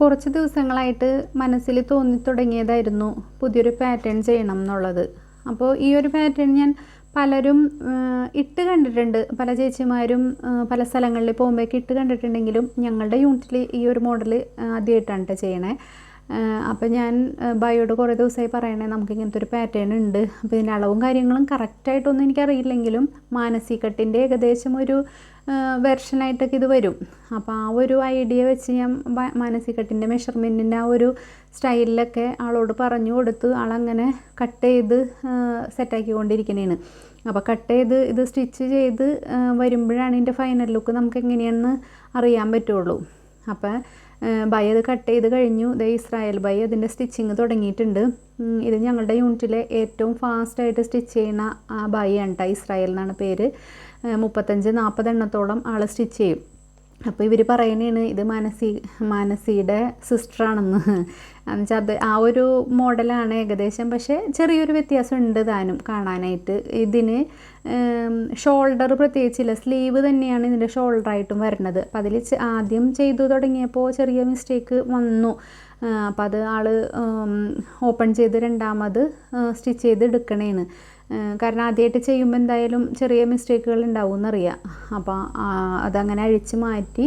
കുറച്ച് ദിവസങ്ങളായിട്ട് മനസ്സിൽ തോന്നി തുടങ്ങിയതായിരുന്നു പുതിയൊരു പാറ്റേൺ ചെയ്യണം എന്നുള്ളത്. അപ്പോൾ ഈ ഒരു പാറ്റേൺ ഞാൻ പലരും ഇട്ട് കണ്ടിട്ടുണ്ട്. പല ചേച്ചിമാരും പല സ്ഥലങ്ങളിൽ പോകുമ്പോഴേക്ക് ഇട്ട് കണ്ടിട്ടുണ്ടെങ്കിലും ഞങ്ങളുടെ യൂണിറ്റിൽ ഈ ഒരു മോഡൽ ആദ്യമായിട്ടാണ് കേട്ടോ ചെയ്യണേ. അപ്പോൾ ഞാൻ ബയോട് കുറേ ദിവസമായി പറയണേ നമുക്ക് ഇങ്ങനത്തെ ഒരു പാറ്റേൺ ഉണ്ട്. അപ്പോൾ ഇതിന്റെ അളവും കാര്യങ്ങളും കറക്റ്റായിട്ടൊന്നും എനിക്കറിയില്ലെങ്കിലും മാനസികട്ടിന്റെ ഏകദേശം ഒരു വെർഷനായിട്ടൊക്കെ ഇത് വരും. അപ്പോൾ ആ ഒരു ഐഡിയ വെച്ച് ഞാൻ മാനസികട്ടിന്റെ മെഷർമെന്റിന്റെ ആ ഒരു സ്റ്റൈലിലൊക്കെ ആളോട് പറഞ്ഞു കൊടുത്ത് ആളങ്ങനെ കട്ട് ചെയ്ത് സെറ്റാക്കിക്കൊണ്ടിരിക്കണേണ് അപ്പോൾ കട്ട് ചെയ്ത് ഇത് സ്റ്റിച്ച് ചെയ്ത് വരുമ്പോഴാണ് ഇതിന്റെ ഫൈനൽ ലുക്ക് നമുക്ക് എങ്ങനെയാണെന്ന് അറിയാൻ പറ്റുള്ളൂ. അപ്പോൾ ബൈ അത് കട്ട് ചെയ്ത് കഴിഞ്ഞു. ദ ഇസ്രായേൽ ബൈ അതിന്റെ സ്റ്റിച്ചിങ് തുടങ്ങിയിട്ടുണ്ട്. ഇത് ഞങ്ങളുടെ യൂണിറ്റിലെ ഏറ്റവും ഫാസ്റ്റായിട്ട് സ്റ്റിച്ച് ചെയ്യുന്ന ബൈ ആണ് കേട്ടോ ഇസ്രായേൽ എന്നാണ് പേര്. മുപ്പത്തഞ്ച് നാൽപ്പത് എണ്ണത്തോളം ആൾ സ്റ്റിച്ച് ചെയ്യും. അപ്പോൾ ഇവർ പറയുന്നതാണ് ഇത് മാനസി മാനസിയുടെ സിസ്റ്ററാണെന്ന്. എന്നുവെച്ചാൽ അത് ആ ഒരു മോഡലാണ് ഏകദേശം പക്ഷേ ചെറിയൊരു വ്യത്യാസം ഉണ്ട് താനും കാണാനായിട്ട്. ഇതിന് ഷോൾഡർ പ്രത്യേകിച്ചില്ല സ്ലീവ് തന്നെയാണ് ഇതിന്റെ ഷോൾഡറായിട്ടും വരുന്നത്. അപ്പോൾ അതിൽ ആദ്യം ചെയ്തു തുടങ്ങിയപ്പോൾ ചെറിയ മിസ്റ്റേക്ക് വന്നു. അപ്പോൾ അത് ആൾ ഓപ്പൺ ചെയ്ത് രണ്ടാമത് സ്റ്റിച്ച് ചെയ്ത് എടുക്കണേന്ന്. കാരണം ആദ്യമായിട്ട് ചെയ്യുമ്പോൾ എന്തായാലും ചെറിയ മിസ്റ്റേക്കുകൾ ഉണ്ടാവും എന്നറിയാം അപ്പോൾ അതങ്ങനെ അഴിച്ചു മാറ്റി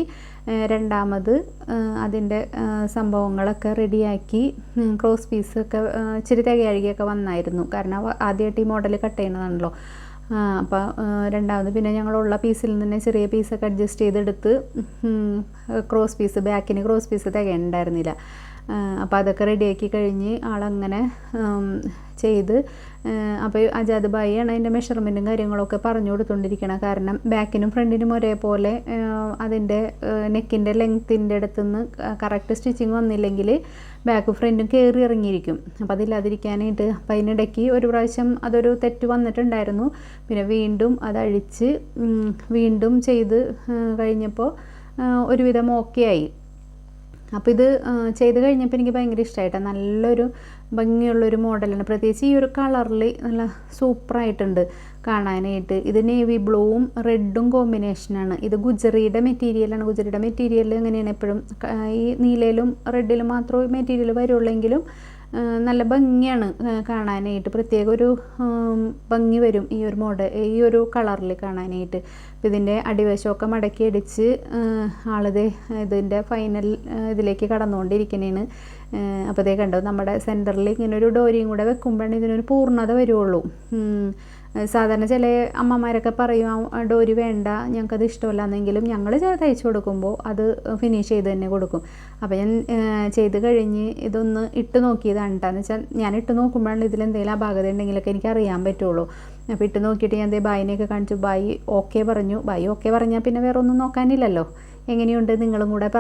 രണ്ടാമത് അതിന്റെ സംഭവങ്ങളൊക്കെ റെഡിയാക്കി ക്രോസ് പീസൊക്കെ ഇച്ചിരി തികയഴുകിയൊക്കെ വന്നായിരുന്നു. കാരണം ആദ്യമായിട്ട് ഈ മോഡൽ കട്ട് ചെയ്യുന്നതാണല്ലോ. അപ്പോൾ രണ്ടാമത് പിന്നെ ഞങ്ങളുള്ള പീസിൽ നിന്ന് ചെറിയ പീസൊക്കെ അഡ്ജസ്റ്റ് ചെയ്തെടുത്ത് ക്രോസ് പീസ് ബാക്കിന് ക്രോസ് പീസ് തികയുണ്ടായിരുന്നില്ല അപ്പോൾ അതൊക്കെ റെഡിയാക്കി കഴിഞ്ഞ് ആളങ്ങനെ ചെയ്ത് അപ്പോൾ അജാദ് ബായിയാണ് അതിന്റെ മെഷർമെന്റും കാര്യങ്ങളൊക്കെ പറഞ്ഞു കൊടുത്തുകൊണ്ടിരിക്കണം കാരണം ബാക്കിനും ഫ്രണ്ടിനും ഒരേപോലെ അതിന്റെ നെക്കിന്റെ ലെങ്ത്തിന്റെ അടുത്തുനിന്ന് കറക്റ്റ് സ്റ്റിച്ചിങ് വന്നില്ലെങ്കിൽ ബാക്ക് ഫ്രണ്ടും കയറി ഇറങ്ങിയിരിക്കും. അപ്പോൾ അതില്ലാതിരിക്കാനായിട്ട് അപ്പം അതിനിടയ്ക്ക് ഒരു പ്രാവശ്യം അതൊരു തെറ്റ് വന്നിട്ടുണ്ടായിരുന്നു. പിന്നെ വീണ്ടും അതഴിച്ച് വീണ്ടും ചെയ്ത് കഴിഞ്ഞപ്പോൾ ഒരുവിധം ഓക്കെ ആയി. അപ്പോൾ ഇത് ചെയ്ത് കഴിഞ്ഞപ്പോൾ എനിക്ക് ഭയങ്കര ഇഷ്ടമായിട്ട് നല്ലൊരു ഭംഗിയുള്ളൊരു മോഡലാണ്. പ്രത്യേകിച്ച് ഈ ഒരു കളറിൽ നല്ല സൂപ്പറായിട്ടുണ്ട് കാണാനായിട്ട്. ഇത് നേവി ബ്ലൂവും റെഡും കോമ്പിനേഷനാണ്. ഇത് ഗുജറിയുടെ മെറ്റീരിയലാണ്. ഗുജറിയുടെ മെറ്റീരിയൽ എങ്ങനെയാണ് എപ്പോഴും ഈ നീലയിലും റെഡിലും മാത്രമേ മെറ്റീരിയൽ വരുള്ളെങ്കിലും നല്ല ഭംഗിയാണ് കാണാനായിട്ട്. പ്രത്യേക ഒരു ഭംഗി വരും ഈ ഒരു മോഡൽ ഈ ഒരു കളറിൽ കാണാനായിട്ട്. അപ്പം ഇതിന്റെ അടിവശമൊക്കെ മടക്കി അടിച്ച് ആളിത് ഇതിന്റെ ഫൈനൽ ഇതിലേക്ക് കടന്നുകൊണ്ടിരിക്കുന്നതാണ് അപ്പോൾ ഇതേ കണ്ടോ നമ്മുടെ സെന്ററിൽ ഇങ്ങനെ ഒരു ഡോരിയും കൂടെ വെക്കുമ്പോഴാണ് ഇതിനൊരു പൂർണത വരുള്ളൂ. സാധാരണ ചില അമ്മമാരൊക്കെ പറയും ആ ഡോരി വേണ്ട ഞങ്ങൾക്കത് ഇഷ്ടമല്ല. എന്നെങ്കിലും ഞങ്ങൾ തയ്ച്ചു കൊടുക്കുമ്പോൾ അത് ഫിനിഷ് ചെയ്ത് തന്നെ കൊടുക്കും. അപ്പോൾ ഞാൻ ചെയ്ത് കഴിഞ്ഞ് ഇതൊന്ന് ഇട്ട് നോക്കിയതാണ് കേട്ടോ എന്ന് വെച്ചാൽ ഞാൻ ഇട്ട് നോക്കുമ്പോഴാണ് ഇതിലെന്തെങ്കിലും അപാകത ഉണ്ടെങ്കിലൊക്കെ എനിക്ക് അറിയാൻ പറ്റുള്ളൂ. അപ്പോൾ ഇട്ട് നോക്കിയിട്ട് ഞാൻ ദേ ബായിനെയൊക്കെ കാണിച്ചു. ബായി ഓക്കെ പറഞ്ഞു. ബായി ഓക്കെ പറഞ്ഞാൽ പിന്നെ വേറെ ഒന്നും നോക്കാനില്ലല്ലോ. എങ്ങനെയുണ്ട് നിങ്ങളും കൂടെ പറഞ്ഞു